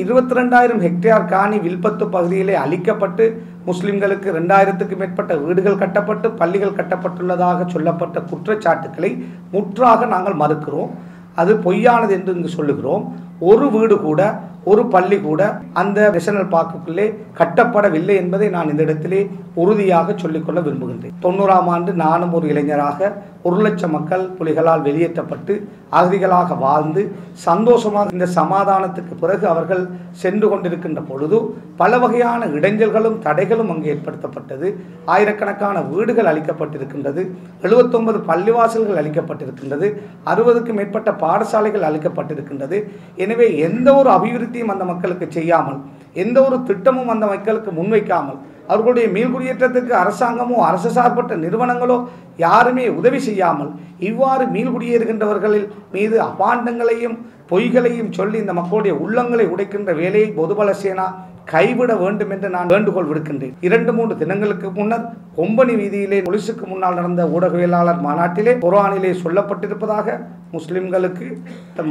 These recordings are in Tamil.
இருபத்தி ரெண்டாயிரம் ஹெக்டேர் காணி வில்பத்து பகுதியிலே அளிக்கப்பட்டு முஸ்லிம்களுக்கு ரெண்டாயிரத்துக்கு மேற்பட்ட வீடுகள் கட்டப்பட்டு பள்ளிகள் கட்டப்பட்டுள்ளதாக சொல்லப்பட்ட குற்றச்சாட்டுக்களை முற்றாக நாங்கள் மறுக்கிறோம். அது பொய்யானது என்று இங்கு சொல்லுகிறோம். ஒரு வீடு கூட ஒரு பள்ளி கூட அந்த நேஷனல் பார்க்குள்ளே கட்டப்படவில்லை என்பதை நான் இந்த இடத்திலே உறுதியாக சொல்லிக்கொள்ள விரும்புகின்றேன். தொண்ணூறாம் ஆண்டு நானும் ஒரு இளைஞராக ஒரு லட்சம் மக்கள் புலிகளால் வெளியேற்றப்பட்டு அகதிகளாக வாழ்ந்து சந்தோஷமாக இந்த சமாதானத்துக்கு பிறகு அவர்கள் சென்று கொண்டிருக்கின்ற பொழுது பல வகையான இடைஞ்சல்களும் தடைகளும் அங்கு ஏற்படுத்தப்பட்டது. ஆயிரக்கணக்கான வீடுகள் அளிக்கப்பட்டிருக்கின்றது எழுபத்தொன்பது பள்ளிவாசல்கள் அளிக்கப்பட்டிருக்கின்றது அறுபதுக்கும் மேற்பட்ட பாடசாலைகள் அளிக்கப்பட்டிருக்கின்றது எனவே எந்த ஒரு அபிவிருத்தியும் அந்த மக்களுக்கு செய்யாமல் எந்த ஒரு திட்டமும் அந்த மக்களுக்கு முன்வைக்காமல் அவர்களுடைய மீள்குடியேற்றத்துக்கு அரசாங்கமோ அரசு சார்பற்ற நிறுவனங்களோ யாருமே உதவி செய்யாமல் இவ்வாறு மீள்குடியேறுகின்றவர்களில் மீது அபாண்டங்களையும் பொய்களையும் சொல்லி இந்த மக்களுடைய உள்ளங்களை உடைக்கின்ற வேலையை பொதுபல சேனா கைவிட வேண்டும் என்று நான் வேண்டுகோள் விடுக்கின்றேன். இரண்டு மூன்று தினங்களுக்கு முன்னர் கொம்பனி வீதியிலே பொலிசுக்கு முன்னால் நடந்த ஊடகவியலாளர் மாநாட்டிலே குரானிலே சொல்லப்பட்டிருப்பதாக முஸ்லிம்களுக்கு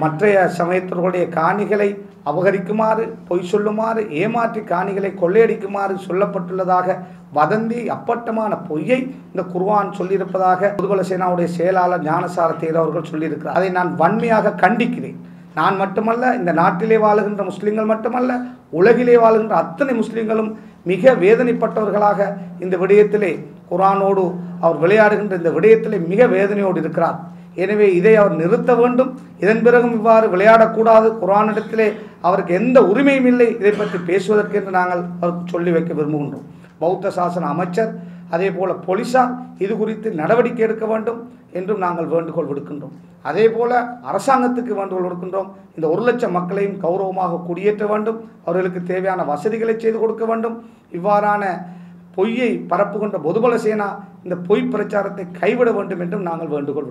மற்றைய சமயத்தர்களுடைய காணிகளை அபகரிக்குமாறு பொய் சொல்லுமாறு ஏமாற்றி காணிகளை கொள்ளையடிக்குமாறு சொல்லப்பட்டுள்ளதாக வதந்தி அப்பட்டமான பொய்யை இந்த குர்ஆன் சொல்லியிருப்பதாக புதுபல சேனாவுடைய செயலாளர் ஞானசார தேர் அவர்கள் சொல்லியிருக்கிறார். அதை நான் வன்மையாக கண்டிக்கிறேன். நான் மட்டுமல்ல இந்த நாட்டிலே வாழுகின்ற முஸ்லிம்கள் மட்டுமல்ல உலகிலே வாழுகின்ற அத்தனை முஸ்லிம்களும் மிக வேதனைப்பட்டவர்களாக இந்த விடயத்திலே குரானோடு அவர் விளையாடுகின்ற இந்த விடயத்திலே மிக வேதனையோடு இருக்கிறார். எனவே இதை அவர் நிறுத்த வேண்டும். இதன் பிறகும் இவ்வாறு விளையாடக்கூடாது. குரானிடத்திலே அவருக்கு எந்த உரிமையும் இல்லை. இதை பற்றி பேசுவதற்கு என்று நாங்கள் அவருக்கு சொல்லி வைக்க விரும்புகின்றோம். பௌத்த சாசன அமைச்சர் அதே போல் போலீஸார் இது குறித்து நடவடிக்கை எடுக்க வேண்டும் என்றும் நாங்கள் வேண்டுகோள் விடுக்கின்றோம். அதே போல் அரசாங்கத்துக்கு வேண்டுகோள் விடுக்கின்றோம். இந்த ஒரு லட்சம் மக்களையும் கௌரவமாக குடியேற்ற வேண்டும். அவர்களுக்கு தேவையான வசதிகளை செய்து கொடுக்க வேண்டும். இவ்வாறான பொய்யை பரப்புகின்ற பொதுபல சேனா இந்த பொய் பிரச்சாரத்தை கைவிட வேண்டும் என்றும் நாங்கள் வேண்டுகோள்